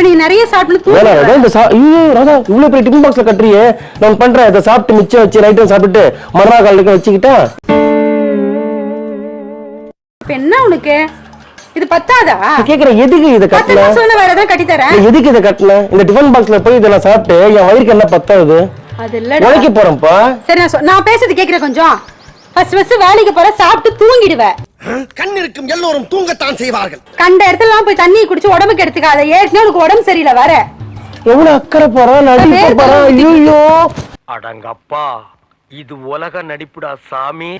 இப்ப நீ நிறைய சாப்பிட்டு. இந்த ஐயோ ராதா இவ்வளவு பெரிய டிஃபன் பாக்ஸ்ல கட்டுறியே? நான் பண்றேன் இதை சாப்பிட்டு மிச்சம் வச்சு நைட்டும் சாப்பிட்டு மறுநாள் காலைக்கு வச்சுக்கிட்டா? என்ன உனக்கு? இது பத்தாதா? கேக்குறேன் எதுக்கு இதை கட்டல சொல்ல வேற ஏதாவது கட்டி தரேன் இல்ல, எதுக்கு இதை கட்டல இந்த டிஃபன் பாக்ஸ்ல போய் இதை நான் சாப்பிட்டு என் வயிறுக்கு என்ன பத்தாது? அது உழைக்க போறேன்ப்பா. சரி நான் பேசுறது கேக்குறேன் கொஞ்சம். ஃபர்ஸ்ட் ஃபர்ஸ்ட் வேலைக்கு போற சாப்பிட்டு தூங்கிடுவ. கண் இருக்கும் எல்லோரும் தூங்கத்தான் செய்வார்கள். கண்ட இடத்துல போய் தண்ணி குடிச்சு உடம்புக்கு எடுத்துக்காத. ஏற்கனவே உனக்கு உடம்பு சரியில்லை வேற எவ்வளவு அக்கறை நடிப்பு போறான் ஐயோ அடங்கப்பா. இது உலக நடிப்புடா சாமி.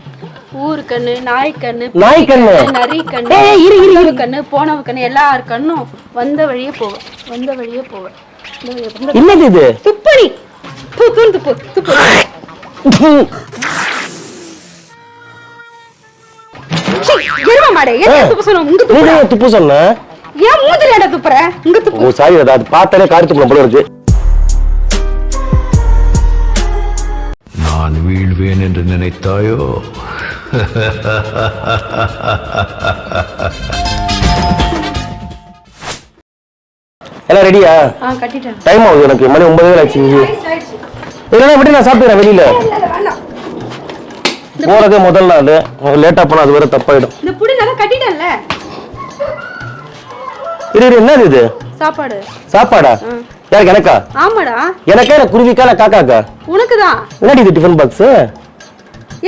ஊரு கண்ணு நாய் கண்ணு நாய் கண்ணு. நரி கண்ணு ஏய், இரு, இரு, இரு. கண்ணு போனவ கண்ணு எல்லார் கண்ணும் வந்த வழியே போவ வந்த வழியே போவ என்னது இது? துப்படி தூ தூண் துப்பு துப்பு துப்பு ஏன் மூஞ்சில ஏன்டா துப்புற? துப்பு. சாரி அது பார்த்தாலே காரி போல இருக்கு. நான் வீழ்வேன் என்று நினைத்தாயோ? எல்லாம் ரெடியா ஆ கட்டிட்டேன். டைம் ஆகுது எனக்கு. மணி ஒன்பது ஆச்சு. இல்லைன்னா விட்டு நான் சாப்பிட்டுறேன் வெளியில. போறதே முதல் நாள் லேட்டா போனா அது வேற தப்பாயிடும். இந்த புடி நல்லா கட்டிட்டேன்ல. இரு இரு என்னது இது? சாப்பாடு. சாப்பாடா? யாருக்கு எனக்கா? ஆமாடா. எனக்கா இல்ல குருவிக்கா இல்ல காக்காக்கா? உனக்குதான் என்னடி இது டிஃபன் பாக்ஸ்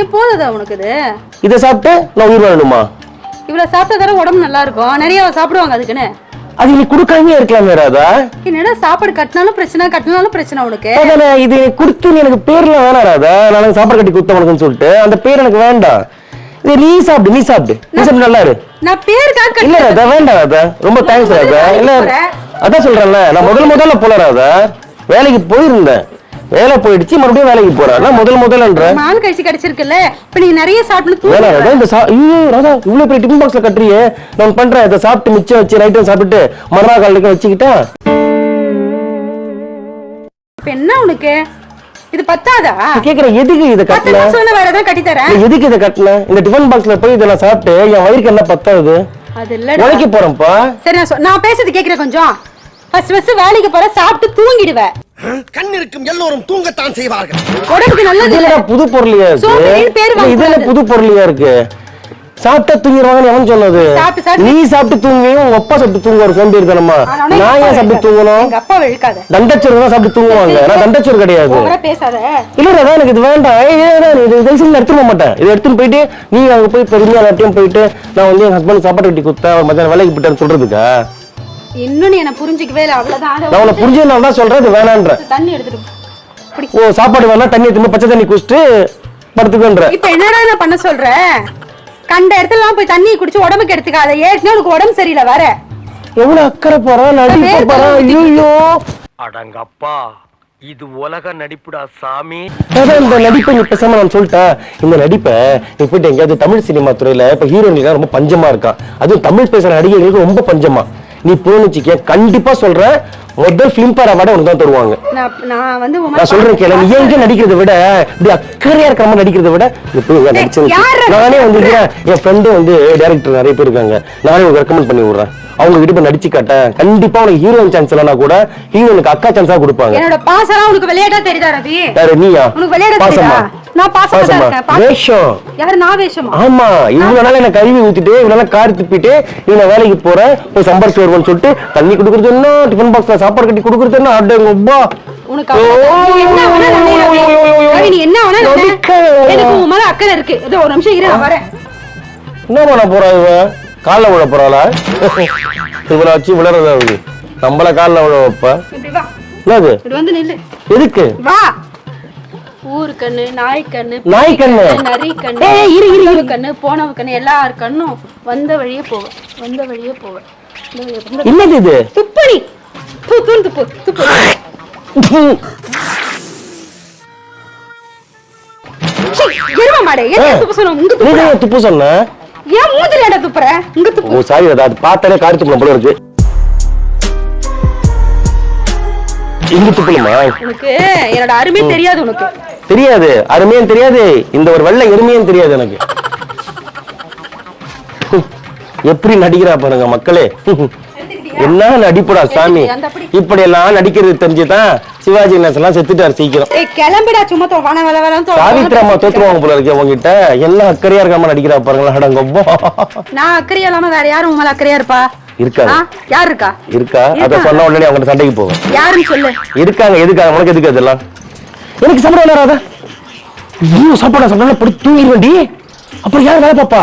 ஏன் போதாதா உனக்கு இது? இதை சாப்பிட்டு நான் உயிர் வாழணுமா? இவ்வளவு சாப்பிட்டா தானே உடம்பு நல்லா இருக்கும். நிறைய சாப்பிடுவாங்க அதுக்குன்னு. அது நீ கொடுக்காமயே இருக்கலாமே ராதா? என்னடா சாப்பாடு கட்டினாலும் பிரச்சனை கட்டினாலும் பிரச்சனை உனக்கு? அதானே இது நீ கொடுத்து நீ எனக்கு பேர்லாம் வேணாம் ராதா. நான் சாப்பாடு கட்டி கொடுத்த உனக்குன்னு சொல்லிட்டு அந்த பேர் எனக்கு வேண்டாம். இது நீ சாப்பிடு நீ சாப்பிடு. நீ சாப்பிட்டு நல்லா இரு. நான் பேருக்காக இல்ல கட்டி ராதா வேண்டாம் ராதா. ரொம்ப தேங்க்ஸ் ராதா. இல்ல அதான் சொல்றேன்ல நான் முதல் முதல்ல போல ராதா. வேலைக்கு போயிருந்தேன். வேலை போயிடுச்சு மறுபடியும் வேலைக்கு போறேன் முதல் முதல்லன்ற மால் கழிச்சு கிடைச்சிருக்குல்ல. இப்ப நீ நிறைய சாப்பிட்டு ராதா தூங்கிடுவ. இந்த ஐயோ ராதா இவ்வளவு பெரிய டிஃபன் பாக்ஸ்ல கட்டுறியே. நான் பண்றேன் இதை சாப்பிட்டு மிச்சம் வச்சு நைட்டும் சாப்பிட்டு மறுநாள் காலைக்கு வச்சுக்கிட்டா? இப்ப என்ன உனக்கு? இது பத்தாதா? கேக்குறேன் எதுக்கு இதை கட்டல சொல்ல வேற ஏதாவது கட்டி தரேன். இல்ல, எதுக்கு இதை கட்டல இந்த டிஃபன் பாக்ஸ்ல போய் இதை நான் சாப்பிட்டு என் வயிறுக்கு என்ன பத்தாது அது இல்லடா. உழைக்க போறேன்ப்பா. சரி நான் நான் பேசுறது கேக்குறேன் கொஞ்சம். ஃபர்ஸ்ட் ஃபர்ஸ்ட் வேலைக்கு போற சாப்பிட்டு தூங்கிடுவ. கண் இருக்கும் எல்லோரும் தூங்கத்தான் செய்வார்கள். உடம்புக்கு நல்லது இல்ல. புது பொருளியா இருக்கு? பேரு இது என்ன. புது பொருளியா இருக்கு? சாப்பிட்டா தூங்கிடுவாங்கன்னு எவன் சொன்னது. நீ சாப்பிட்டு தூங்குவியும் உங்க அப்பா சாப்பிட்டு தூங்குவார் சோம்பேறி தானமா நான் ஏன் சாப்பிட்டு. தூங்கணும்? தண்டச்சோறு தான் சாப்பிட்டு தூங்குவாங்க. நான் தண்டச்சோறு கிடையாது. இல்ல ராதா எனக்கு இது வேண்டாம். இது இது தயவு செஞ்சு எடுத்துட்டு போக மாட்டேன். இதை எடுத்துட்டு போயிட்டு நீ அங்க போய் பெருமையா எல்லாத்தையும் போயிட்டு நான் வந்து என் ஹஸ்பண்ட் சாப்பாடு கட்டி கொடுத்தேன் மத்தியானம் வேலைக்கு போயிட்டேன்னு சொல்றதுக்கா? இன்னும் நீ என்ன புரிஞ்சுக்கவே இல்ல. அவ்வளவுதான். நான் உன்னை புரிஞ்சதுனால தான் சொல்றேன் இது வேணான்ற. தண்ணி எடுத்துட்டு போ. இப்படி ஓ சாப்பாடு வேணா தண்ணி எடுத்து பச்சை தண்ணி குடிச்சிட்டு படுத்துக்கன்ற. இப்ப என்னடா நான் பண்ண சொல்ற? கண்ட இடத்துல போய் தண்ணி குடிச்சு உடம்புக்கு எடுத்துக்காத. ஏற்கனவே உனக்கு உடம்பு சரியில்லை வேற. எவ்வளவு அக்கறை போறான் நடிப்பு போறான் ஐயோ அடங்கப்பா இது உலக நடிப்புடா சாமி. இந்த நடிப்பை நீ பேசாம நான் சொல்லிட்டேன். இந்த நடிப்பை நீ போயிட்டு எங்கேயாவது தமிழ் சினிமா துறையில இப்ப ஹீரோயின்லாம் ரொம்ப பஞ்சமா இருக்கான் அதுவும் தமிழ் பேசுற நடிகைகளுக்கு ரொம்ப பஞ்சமா. நீ போனுச்சுக்க கண்டிப்பா சொல்றேன் முதல் பிலிம் பேர் அவார்டை உனக்கு தான் தருவாங்க. நான் வந்து சொல்றேன் கேளு. நீ எங்க நடிக்கிறத விட இப்படி அக்கறையா இருக்கிற மாதிரி நடிக்கிறத விட நீ போய் எங்க நடிச்சு யாரை நானே வந்து என் ஃப்ரெண்டு வந்து டைரக்டர் நிறைய பேர் இருக்காங்க. நானே உங்களுக்கு ரெக்கமெண்ட் பண்ணி விடுறேன். அவங்க கிட்ட நடிச்சு காட்டேன் கண்டிப்பா உனக்கு ஹீரோயின் சான்ஸ் இல்லைனா கூட ஹீரோனுக்கு அக்கா சான்ஸா கொடுப்பாங்க. என்னோட பாசம் உனக்கு விளையாட்டா தெரியுதா ரவி? நீயா? உனக்கு விளையாட பாசமா? தெரியுதா? நான் பாசமா இருக்கேன். வேஷம். யாரு? நான் வேஷமா? ஆமா. இவ்வளவு நாள் என்ன கழுவி ஊத்திட்டு இவ்வளவு நாள் காரி துப்பிட்டு நீ நான் வேலைக்கு போறேன் போய் சம்பாரிச்சு வருவேன்னு சொல்லிட்டு தண்ணி குடுக்கறது என்ன? டிஃபன் பாக்ஸ்ல சாப்பாடு கட்டி குடுக்கறது என்ன? உனக்கு அவ்வளவுதான். நீ என்ன வேணா. எனக்கு உன் மேல அக்கறை இருக்கு. இதோ ஒரு நிமிஷம் இரு நான் வரேன். என்ன பண்ண போறா இவ? கால்ல விழ போறாளா? இவளை வச்சு விழறதா நம்மள கால்ல விழ வைப்ப? என்னது? எதுக்கு? வா. ஊரு கண்ணு நாய் கண்ணு நாய் கண்ணு? நரி கண்ணு ஏய், இரு, இரு. கண்ணு போனவ கண்ணு எல்லார் கண்ணும் வந்த வழியே போவ வந்த வழியே போவ போ. இந்த- என்னது இது? துப்படி. தூ எரும மாடே என்ன. துப்பு சொன்ன உங்க நீ துப்புற தான் துப்பு சொன்ன? ஏன் மூஞ்சில துப்புற? உங்க துப்பு. ஓ சாரி அது பார்த்தாலே காரி துப்பணும் போல இருக்கு. இங்க துப்பணுமா உனக்கு என்னோட அருமை தெரியாது உனக்கு. தெரியாது. அருமையும் தெரியாது. இந்த ஒரு வெள்ளை எருமையும் தெரியாது எனக்கு. எப்படி நடிக்கிறா பாருங்க மக்களே. என்ன நடிப்புடா சாமி. இப்படி எல்லாம் நடிக்கிறது தெரிஞ்சுதான் சிவாஜி கணேசன் எல்லாம் செத்துட்டாரு சீக்கிரம். கிளம்பிடா சும்மா வன வல தோ- சாவித்ராமா தோத்துருவாங்க போல இருக்கே உங்ககிட்ட. எல்லாம் அக்கறையா இருக்காம நடிக்கிறா பாருங்களா அடங்கப்பா நான் அக்கறையா இல்லாம வேற யாரும் உங்க மேல அக்கறையா இருப்பா? இருக்காங்க? யார் இருக்கா இருக்கா? அத. சொன்ன உடனே அவங்க சண்டைக்கு போகும் யாருன்னு சொல்லு. இருக்காங்க எதுக்காக? உனக்கு எதுக்கு அதெல்லாம் எனக்கு சம்பளம் வராதா ஐயோ சாப்பாடா சாப்பிடலாம் படுத்து தூங்கிடுவேன்டி அப்புறம் யார் வேலை பாப்பா?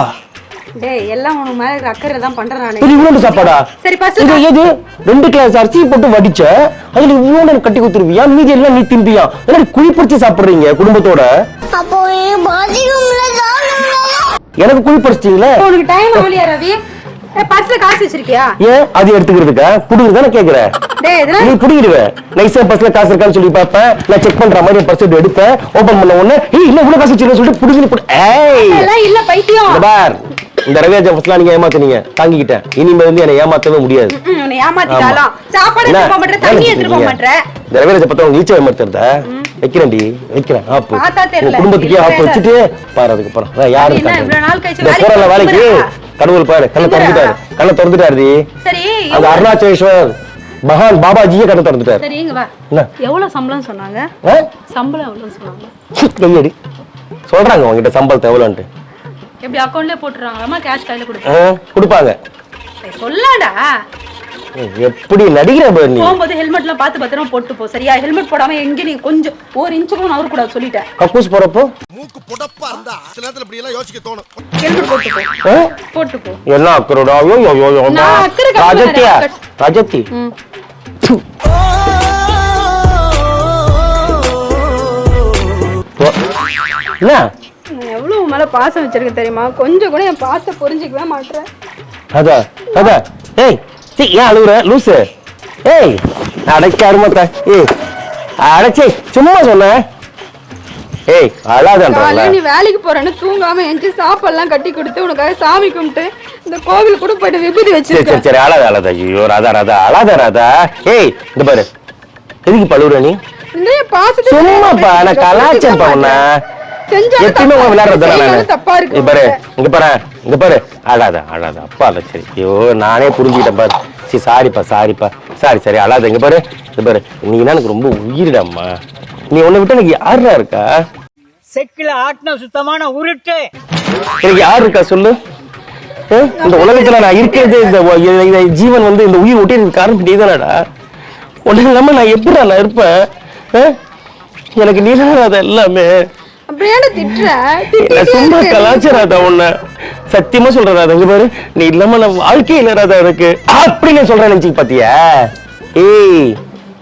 டேய் எல்லாம் உனக்கு மேல இருக்கிற அக்கறை தான் பண்றேன் நானு. இது இவ்வளவு சாப்பாடா? சரி பஸ் இது எது? ரெண்டு கிளாஸ் அரிசி போட்டு வடிச்ச அதுல இவ்வளவு கட்டி குத்துருவியா மீதி எல்லாம் நீ திம்பியா என்ன குழி பறிச்சு சாப்பிடுறீங்க குடும்பத்தோட? அப்போ எனக்கு குழி பறிச்சிட்டீங்களே? உனக்கு டைம் ஆகலையா ரவி? ஏய் பர்ஸ்ல காசு வச்சிருக்கியா? ஏன்? அது எடுத்துக்கிறதுக்கா? குடுங்க தானே கேக்குறேன் டேய் இதெல்லாம் நீ புடிங்கிடுவேன் நைஸா பஸ்ல காசு இருக்கான்னு சொல்லி பார்ப்பேன். நான் செக் பண்ற மாதிரி பர்ஸ் எடுப்பேன். ஓபன் பண்ண உடனே ஏய் இல்ல இவ்வளவு காசு வச்சிருக்கேன்னு சொல்லிட்டு புடிங்கிட்டு போட்டு ஏய்! இதெல்லாம் இல்ல பைத்தியம். இந்த பார். இந்த ரவிராஜன் ஃபர்ஸ்ட்லாம் நீங்க ஏமாத்துனீங்க. தாங்கிக்கிட்டேன். இனிமே வந்து என்னை ஏமாத்தவே முடியாது. உன்னை ஏமாத்திட்டாலாம். சாப்பாடு என்ன? எடுத்து போக மாட்டேன் தண்ணி எடுத்து போக மாட்டேன் இந்த ரவிராஜ பத்தா உங்க ஈச்சை ஏமாத்துறத வைக்கிறேன்டி வைக்கிறேன் ஆப்பு. குடும்பத்துக்கே ஆப்பு. வச்சுட்டு பாரு அதுக்கப்புறம். வேற யாரு அது என்ன, இருக்காங்க? இவ்வளவு நாள் கழிச்சு இந்த வேலைக்கு? கடவுள் பாரு கண்ணை? திறந்துட்டாரு. கண்ணை திறந்துட்டாருடி. சரி எவ்வளவு- அருணாச்சலேஸ்வர் மகான் பாபாஜியே கண்ணை திறந்துட்டாரு. சரி இங்க வா. எவ்வளவு சம்பளம் சொன்னாங்க? சம்பளம் எவ்வளவு சொன்னாங்க? கையடி. சொல்றாங்க உங்ககிட்ட சம்பளத்தை எவ்வளோன்ட்டு எப்படி அக்கௌண்ட்லயே போட்டுறாங்களாமா கேஷ் கையில கொடுத்து கொடுப்பாங்க. சொல்லாடா. எப்படி நடிக்கிற பாரு நீ. போகும்போது ஹெல்மெட்லாம் பார்த்து பத்திரமா போட்டு போ. சரியா? ஹெல்மெட் போடாம எங்க நீ கொஞ்சம் ஒரு இன்ச்சு கூட நவர கூடாது சொல்லிட்டேன். கக்கூஸ் போறப்போ? மூக்கு புடப்பா இருந்தா சில நேரத்துல இப்படி எல்லாம் யோசிக்க தோணும். ஹெல்மெட் போட்டு போ? போட்டு போ. என்ன அக்கறோடா? ஐயோ ஐயோ, ஐயோ ஐயோ அம்மா. நான் அக்கறை காட்டுறேன். ராஜத்தியா ராஜத்தி. என்ன? நான் எவ்வளவு மேல பாசம் வச்சிருக்கேன் தெரியுமா? கொஞ்சம் கூட என் பாசத்தை புரிஞ்சுக்கவே மாட்டேன் அதா அதா ஏய் சீ ஏன் அழுகுற லூசு. ஏய் அடைக்க அருமத்தா ஏய் அடைச்சி சும்மா சொன்னேன் ஏய் அழாதன்றல நீ வேலைக்கு போறேன்னு தூங்காம எஞ்சி சாப்பாடுலாம் கட்டி கொடுத்து உனக்காக சாமி கும்பிட்டு இந்த கோவில் கூட போயிட்டு விபூதி வச்சிருக்கேன் சரி சரி அழாத அழாத. ஐயோ ராதா ராதா அழாத ராதா. ஏய் இந்த பாரு. எதுக்கு பழுவுற நீ? சும்மாப்பா நான் உன்ன. செஞ்சாலும் எப்பயுமே உன் விளையாடுறது இங்க பாரு இங்க பாரு இங்க பாரு. அழாத அழாத. அப்பா சரி. ஐயோ நானே புரிஞ்சுக்கிட்டேன் பாரு. சரி சாரிப்பா சாரிப்பா. சாரி சரி அழாத. இங்க பாரு இங்க பாரு. நீனா எனக்கு ரொம்ப உயிரிடம்மா. நீ உன்னை விட்டு எனக்கு யாருடா இருக்கா? செக்கில ஆட்டின சுத்தமான உருட்டு. எனக்கு யார் இருக்கா சொல்லு? இந்த உலகத்துல நான் இருக்கிறது இந்த ஜீவன் வந்து இந்த உயிர் ஒட்டி காரணம் நீதானடா உன்னை இல்லாம நான் எப்படிடா நான் இருப்பேன்? எனக்கு நீதானடா எல்லாமே. அப்படியே சும்மா கலாச்சாராதா உன்னை சத்தியமா சொல்றதா அங்க பாரு நீ இல்லாம நான் வாழ்க்கையே இல்லடாதா எனக்கு அப்படி நான் சொல்றேன் நினைச்சு பாத்தியா? ஏய்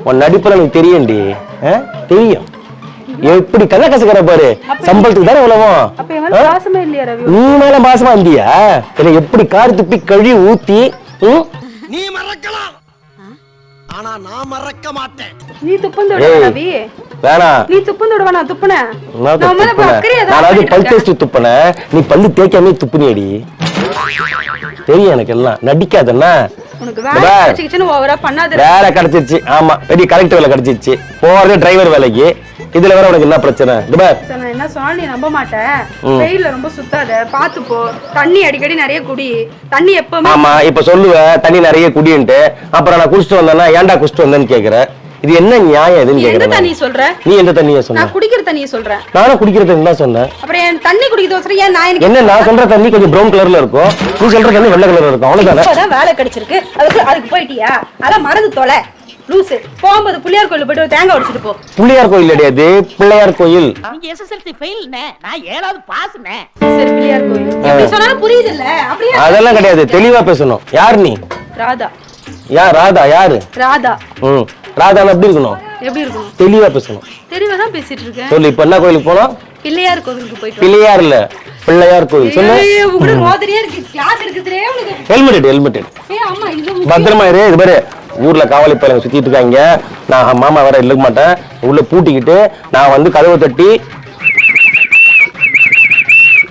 உன் நடிப்புல எனக்கு தெரியும்டி? தெரியும். எப்படி கண்ண கசக்கிற பாரு. சம்பளத்துக்கு தானே ரவி? நீ மேல பாசமா இருந்தியா என்ன எப்படி கார் துப்பி கழுவி ஊத்தி? நீ மறக்கலாம். ஆனா நான் மறக்க மாட்டேன். நீ துப்பந்தோட ஏய். ரவி வேணாம் நீ துப்பந்தோட நான் துப்புனேன். நான் நான் மேல தான் நானாவது பண்ணிட்டு பல். தேய்ச்சி துப்புனேன். நீ பல்லு தேய்க்காம துப்புனியடி. தெரியும் எனக்கு எல்லாம். நடிக்காதன்னா வேலை கிடைச்சிருச்சு. ஆமா. பெரிய கலெக்டர் வேலை கிடைச்சிருச்சு. போறது டிரைவர் வேலைக்கு. இதுல வேற உனக்கு என்ன பிரச்சனை? பார். நான் என்ன சொன்னாலும் நீ நம்ப மாட்டேன். வெயில்ல ரொம்ப சுத்தாத. பாத்து போ. தண்ணி அடிக்கடி நிறைய குடி. தண்ணி எப்பவுமே ஆமா இப்ப சொல்லுவ தண்ணி நிறைய குடின்ட்டு. அப்புறம் நான் குடிச்சிட்டு வந்தேன்னா ஏன்டா குடிச்சிட்டு வந்தேன்னு கேக்குற? இது என்ன நியாயம் எதுன்னு நீ எந்த கேக்குறேன் தண்ணி. சொல்ற? நீ எந்த தண்ணிய சொன்ன நான் குடிக்கிற தண்ணியை சொல்றேன் நானும் குடிக்கிறது தான் சொன்னேன். அப்புறம் என் தண்ணி குடிக்கிறது ஏன் நான் எனக்கு என்ன நான் சொல்ற தண்ணி கொஞ்சம் ப்ரௌன் கலர்ல இருக்கும். நீ சொல்ற தண்ணி வெள்ளை கலர்ல இருக்கும். அவ்வளவுதானே? இப்பதான் வேலை கிடைச்சிருக்கு. அதுக்கு அதுக்கு போயிட்டியா? அதான் மறந்து தொலை. லூசு. போகும்போது புள்ளியார் கோயில் போயிட்டு ஒரு தேங்காய் உடைச்சிட்டு போ. பிள்ளையார் கோயில் கிடையாது பிள்ளையார் கோயில். நீங்க எஸ்எஸ்எல்சி ஃபெயில்னே நான் ஏழாவது பாஸ்னே சரி பிள்ளையார் கோயில். எப்படி சொன்னாலும் புரியுது இல்ல அப்படியே அதெல்லாம் கிடையாது. தெளிவா பேசணும். யார் நீ? ராதா. யார்? ராதா யாரு? ராதா. ம். ராதான்னு எப்படி இருக்கணும்? எப்படி இருக்கணும்? தெளிவா பேசணும். தெளிவா தான் பேசிட்டு இருக்கேன் சொல்லு இப்ப என்ன கோயிலுக்கு போனோம்? பிள்ளையார் கோவிலுக்கு போயிட்டு. பிள்ளையார் இல்ல பிள்ளையார் கோயில் சொல்லு. கூட மோதிரியே இருக்கு. கிளாஸ் எடுக்குதுரே உனக்கு. ஹெல்மெட் ஹெல்மெட் ஏய் ஆமா இது. பத்திரமா இரு இது பாரு. ஊர்ல காவலி பையங்க சுத்திட்டு இருக்காங்க. நான் மாமா வர இருக்க மாட்டேன். உள்ள பூட்டிக்கிட்டு நான் வந்து கதவை தட்டி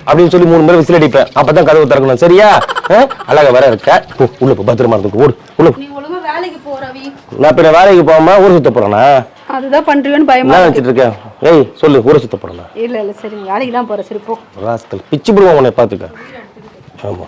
அப்படின்னு சொல்லி மூணு முறை விசில் அடிப்பேன். அப்பதான் கதவு திறக்கணும். சரியா? அழகா வர இருக்க. உள்ள பத்திரமா இருக்கு ஓடு. உள்ள போ. நீ ஒழுங்கா வேலைக்கு போ ரவி நான் பின்ன வேலைக்கு போகாம ஊர் சுத்த போறேனா? அதுதான் பண்றியோன்னு பயமா என்ன நினைச்சிட்டு இருக்கேன்? ஏய் சொல்லு ஊரை சுத்த போறேனா? இல்ல இல்ல சரி வேலைக்கு தான் போற சரி போ. ராஸ்கல் பிச்சு போடுவோம் உன்னை பாத்துக்க ஆமா.